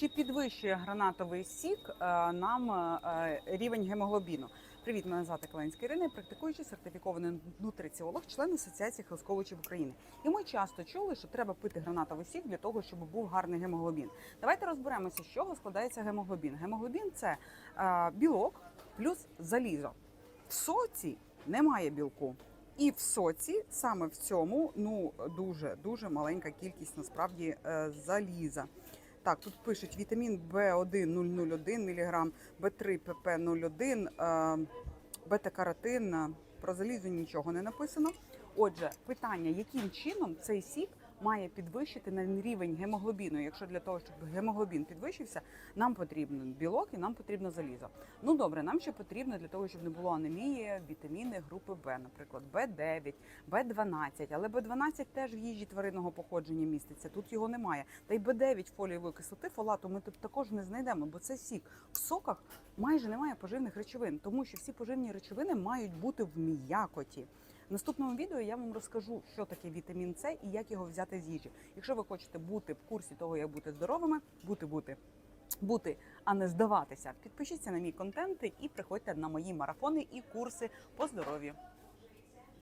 Чи підвищує гранатовий сік е, нам е, рівень гемоглобіну? Привіт, мене звати Каленська Ірина, практикуючий сертифікований нутриціолог, член Асоціації хелсковичів України. І ми часто чули, що треба пити гранатовий сік для того, щоб був гарний гемоглобін. Давайте розберемося, з чого складається гемоглобін. Гемоглобін це е, білок плюс залізо. В соці немає білку. І в соці саме в цьому ну дуже дуже маленька кількість насправді е, заліза. Так, тут пишуть вітамін В1 001 мг, В3 ПП01, е, бета-каротин. е, Про залізу нічого не написано. Отже, питання, яким чином цей сік має підвищити на рівень гемоглобіну. Якщо для того, щоб гемоглобін підвищився, нам потрібен білок і нам потрібно залізо. Ну добре, нам ще потрібно для того, щоб не було анемії, вітаміни групи Б, наприклад, Б9, Б12. Але Б12 теж в їжі тваринного походження міститься. Тут його немає. Та й Б9 фолієвої кислоти, фолату ми тут також не знайдемо, бо це сік. В соках майже немає поживних речовин, тому що всі поживні речовини мають бути в м'якоті. В наступному відео я вам розкажу, що таке вітамін С і як його взяти з їжі. Якщо ви хочете бути в курсі того, як бути здоровими, бути бути. Бути, а не здаватися. Підпишіться на мій контент і приходьте на мої марафони і курси по здоров'ю.